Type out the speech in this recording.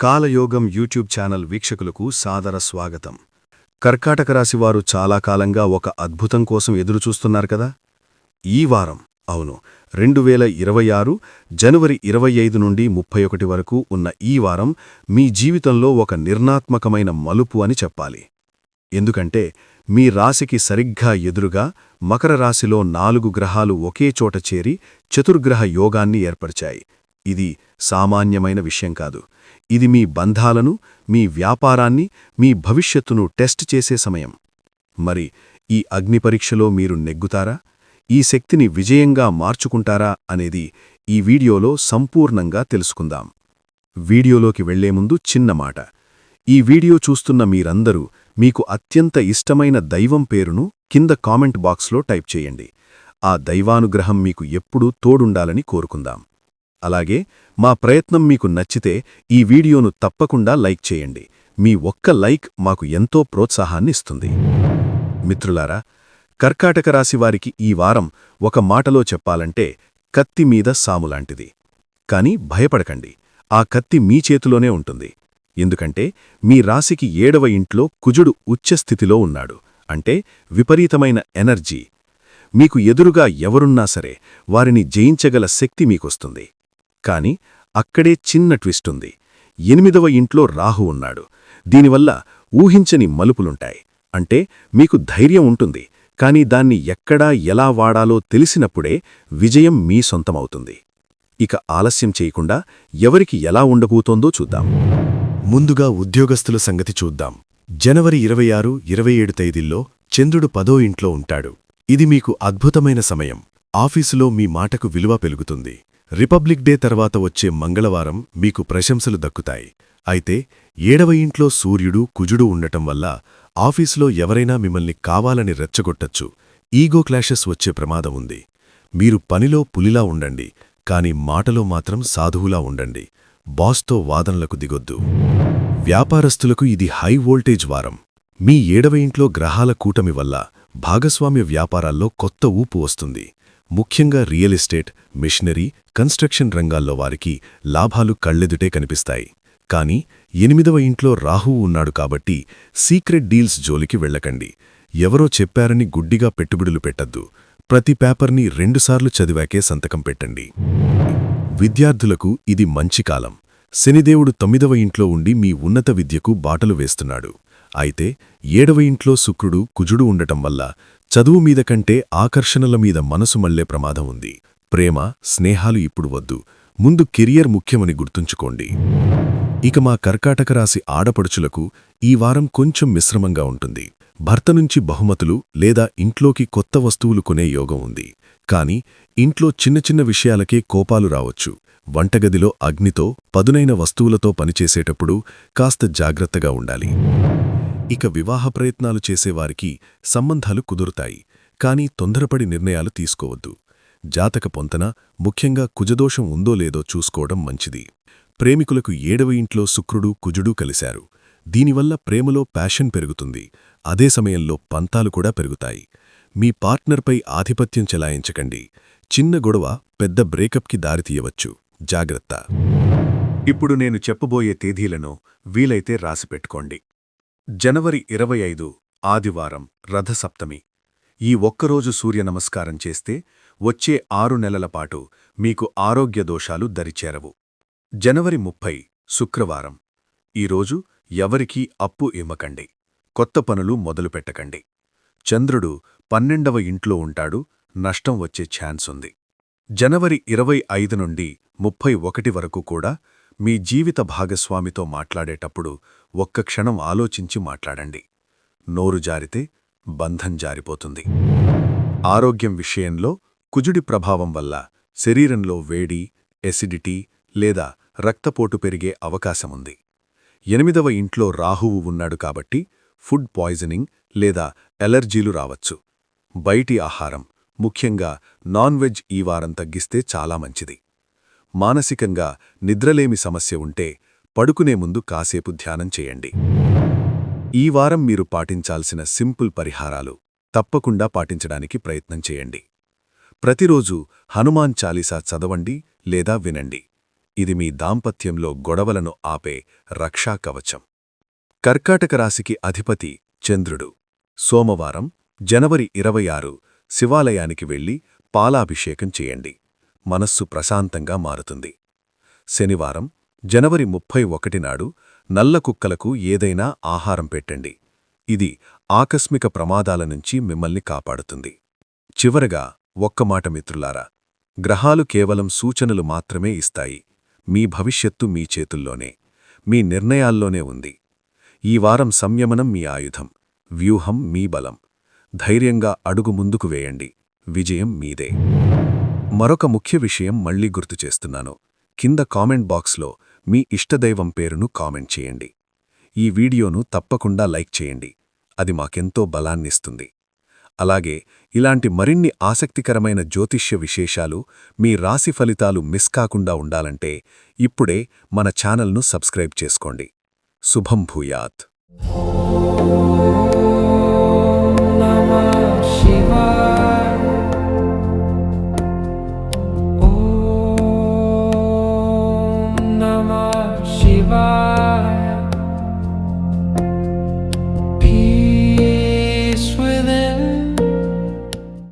కాలయోగం YouTube channel వీక్షకులకు సాదర స్వాగతం. కర్కాటక రాశివారు చాలా కాలంగా ఒక అద్భుతం కోసం ఎదురుచూస్తున్నారు కదా? ఈ వారం అవును రెండు వేల ఇరవై ఆరు జనవరి ఇరవై ఐదు నుండి ముప్పై ఒకటి వరకు ఉన్న ఈ వారం మీ జీవితంలో ఒక నిర్ణాత్మకమైన మలుపు అని చెప్పాలి. ఎందుకంటే మీ రాశికి సరిగ్గా ఎదురుగా మకర రాశిలో నాలుగు గ్రహాలు ఒకే చోట చేరి చతుర్గ్రహ యోగాన్ని ఏర్పరిచాయి. ఇది సామాన్యమైన విషయం కాదు. ఇది మీ బంధాలను మీ వ్యాపారాన్ని మీ భవిష్యత్తును టెస్ట్ చేసే సమయం. మరి ఈ అగ్ని పరీక్షలో మీరు నెగ్గుతారా? ఈ శక్తిని విజయంగా మార్చుకుంటారా? అనేది ఈ వీడియోలో సంపూర్ణంగా తెలుసుకుందాం. వీడియోలోకి వెళ్ళే ముందు చిన్న మాట. ఈ వీడియో చూస్తున్న మీరందరూ మీకు అత్యంత ఇష్టమైన దైవం పేరును కింద కామెంట్ బాక్స్లో టైప్ చేయండి. ఆ దైవానుగ్రహం మీకు ఎప్పుడూ తోడుండాలని కోరుకుందాం. అలాగే మా ప్రయత్నం మీకు నచ్చితే ఈ వీడియోను తప్పకుండా లైక్ చేయండి. మీ ఒక్క లైక్ మాకు ఎంతో ప్రోత్సాహాన్ని ఇస్తుంది. మిత్రులారా కర్కాటక రాశివారికి ఈ వారం ఒక మాటలో చెప్పాలంటే కత్తి మీద సాములాంటిది కాని భయపడకండి. ఆ కత్తి మీ చేతిలోనే ఉంటుంది. ఎందుకంటే మీ రాశికి ఏడవ ఇంట్లో కుజుడు ఉచ్చస్థితిలో ఉన్నాడు. అంటే విపరీతమైన ఎనర్జీ. మీకు ఎదురుగా ఎవరున్నా సరే వారిని జయించగల శక్తి మీకొస్తుంది. కాని అక్కడే చిన్న ట్విస్టుంది. ఎనిమిదవ ఇంట్లో రాహు ఉన్నాడు. దీనివల్ల ఊహించని మలుపులుంటాయి. అంటే మీకు ధైర్యం ఉంటుంది. కాని దాన్ని ఎక్కడా ఎలా వాడాలో తెలిసినప్పుడే విజయం మీ సొంతమవుతుంది. ఇక ఆలస్యం చేయకుండా ఎవరికి ఎలా ఉండబోతోందో చూద్దాం. ముందుగా ఉద్యోగస్తుల సంగతి చూద్దాం. జనవరి ఇరవై ఆరు ఇరవై ఏడు తేదీల్లో చంద్రుడు పదో ఇంట్లో ఉంటాడు. ఇది మీకు అద్భుతమైన సమయం. ఆఫీసులో మీ మాటకు విలువ పెరుగుతుంది. రిపబ్లిక్ డే తర్వాత వచ్చే మంగళవారం మీకు ప్రశంసలు దక్కుతాయి. అయితే ఏడవ ఇంట్లో సూర్యుడు కుజుడు ఉండటం వల్ల ఆఫీసులో ఎవరైనా మిమ్మల్ని కావాలని రెచ్చగొట్టచ్చు. ఈగో క్లాషెస్ వచ్చే ప్రమాదం ఉంది. మీరు పనిలో పులిలా ఉండండి కాని మాటలో మాత్రం సాధువులా ఉండండి. బాస్తో వాదనలకు దిగొద్దు. వ్యాపారస్తులకు ఇది హై వోల్టేజ్ వారం. మీ ఏడవ ఇంట్లో గ్రహాల కూటమి వల్ల భాగస్వామ్య వ్యాపారాల్లో కొత్త ఊపు వస్తుంది. ముఖ్యంగా రియల్ ఎస్టేట్ మిషనరీ కన్స్ట్రక్షన్ రంగాల్లో వారికి లాభాలు కళ్ళెదుటే కనిపిస్తాయి. కాని ఎనిమిదవ ఇంట్లో రాహువు ఉన్నాడు కాబట్టి సీక్రెట్ డీల్స్ జోలికి వెళ్ళకండి. ఎవరో చెప్పారని గుడ్డిగా పెట్టుబడులు పెట్టద్దు. ప్రతి పేపర్ని రెండుసార్లు చదివాకే సంతకం పెట్టండి. విద్యార్థులకు ఇది మంచి కాలం. శనిదేవుడు తొమ్మిదవ ఇంట్లో ఉండి మీ ఉన్నత విద్యకు బాటలు వేస్తున్నాడు. అయితే ఏడవ ఇంట్లో శుక్రుడు కుజుడు ఉండటం వల్ల చదువు మీద కంటే ఆకర్షణల మీద మనసు మళ్ళే ప్రమాదం ఉంది. ప్రేమ స్నేహాలు ఇప్పుడు వద్దు. ముందు కెరియర్ ముఖ్యమని గుర్తుంచుకోండి. ఇక మా కర్కాటక రాశి ఆడపడుచులకు ఈ వారం కొంచెం మిశ్రమంగా ఉంటుంది. భర్త నుంచి బహుమతులు లేదా ఇంట్లోకి కొత్త వస్తువులు కొనే యోగం ఉంది. కాని ఇంట్లో చిన్న చిన్న విషయాలకే కోపాలు రావచ్చు. వంటగదిలో అగ్నితో పదునైన వస్తువులతో పనిచేసేటప్పుడు కాస్త జాగ్రత్తగా ఉండాలి. ఇక వివాహ ప్రయత్నాలు చేసేవారికి సంబంధాలు కుదురుతాయి కాని తొందరపడి నిర్ణయాలు తీసుకోవద్దు. జాతక పొంతన ముఖ్యంగా కుజదోషం ఉందో లేదో చూసుకోవడం మంచిది. ప్రేమికులకు ఏడవ ఇంట్లో శుక్రుడు కుజుడు కలిశారు. దీనివల్ల ప్రేమలో ప్యాషన్ పెరుగుతుంది. అదే సమయంలో పంతాలు కూడా పెరుగుతాయి. మీ పార్ట్నర్పై ఆధిపత్యం చెలాయించకండి. చిన్న గొడవ పెద్ద బ్రేకప్కి దారితీయవచ్చు జాగ్రత్త. ఇప్పుడు నేను చెప్పబోయే తేదీలను వీలైతే రాసిపెట్టుకోండి జనవరి ఇరవై ఐదు ఆదివారం రథసప్తమి. ఈ ఒక్కరోజు సూర్య నమస్కారం చేస్తే వచ్చే ఆరు నెలల పాటు మీకు ఆరోగ్య దోషాలు దరిచేరవు. జనవరి ముప్పై శుక్రవారం. ఈరోజు ఎవరికీ అప్పు ఇమ్మకండి కొత్త పనులు మొదలుపెట్టకండి చంద్రుడు పన్నెండవ ఇంట్లో ఉంటాడు నష్టం వచ్చే ఛాన్స్ ఉంది జనవరి ఇరవై ఐదు నుండి ముప్పై ఒకటి వరకు కూడా మీ జీవిత భాగస్వామితో మాట్లాడేటప్పుడు ఒక్క క్షణం ఆలోచించి మాట్లాడండి. నోరు జారితే బంధం జారిపోతుంది. ఆరోగ్యం విషయంలో కుజుడి ప్రభావం వల్ల శరీరంలో వేడి ఎసిడిటీ లేదా రక్తపోటు పెరిగే అవకాశముంది ఎనిమిదవ ఇంట్లో రాహువు ఉన్నాడు కాబట్టి ఫుడ్ పాయిజనింగ్ లేదా ఎలర్జీలు రావచ్చు. బయటి ఆహారం ముఖ్యంగా నాన్ వెజ్ ఈ వారం తగ్గిస్తే చాలా మంచిది. మానసికంగా నిద్రలేమి సమస్య ఉంటే పడుకునే ముందు కాసేపు ధ్యానం చేయండి. ఈ వారం మీరు పాటించాల్సిన సింపుల్ పరిహారాలు తప్పకుండా పాటించడానికి ప్రయత్నం చేయండి. ప్రతిరోజు హనుమాన్ చాలీసా చదవండి లేదా వినండి. ఇది మీ దాంపత్యంలో గొడవలను ఆపే రక్షా కవచం. కర్కాటక రాశికి అధిపతి చంద్రుడు. సోమవారం జనవరి ఇరవై ఆరు శివాలయానికి వెళ్ళి పాలాభిషేకం చేయండి. మనస్సు ప్రశాంతంగా మారుతుంది. శనివారం జనవరి ముప్పై ఒకటి నాడు నల్ల కుక్కలకు ఏదైనా ఆహారం పెట్టండి. ఇది ఆకస్మిక ప్రమాదాల నుంచి మిమ్మల్ని కాపాడుతుంది. చివరగా ఒక్కమాట మిత్రులారా గ్రహాలు కేవలం సూచనలు మాత్రమే ఇస్తాయి. మీ భవిష్యత్తు మీ చేతుల్లోనే మీ నిర్ణయాల్లోనే ఉంది. ఈ వారం సంయమనం మీ ఆయుధం వ్యూహం మీ బలం. ధైర్యంగా అడుగు ముందుకు వేయండి. విజయం మీదే. మరొక ముఖ్య విషయం మళ్ళీ గుర్తు చేస్తున్నాను. కింద కామెంట్ బాక్స్లో మీ ఇష్టదైవం పేరును కామెంట్ చేయండి. ఈ వీడియోను తప్పకుండా లైక్ చేయండి. అది మాకెంతో బలాన్నిస్తుంది. అలాగే ఇలాంటి మరిన్ని ఆసక్తికరమైన జ్యోతిష్య విశేషాలు మీ రాశి ఫలితాలు మిస్ కాకుండా ఉండాలంటే ఇప్పుడే మన ఛానల్ను సబ్స్క్రైబ్ చేసుకోండి. శుభం భూయాత్. శివా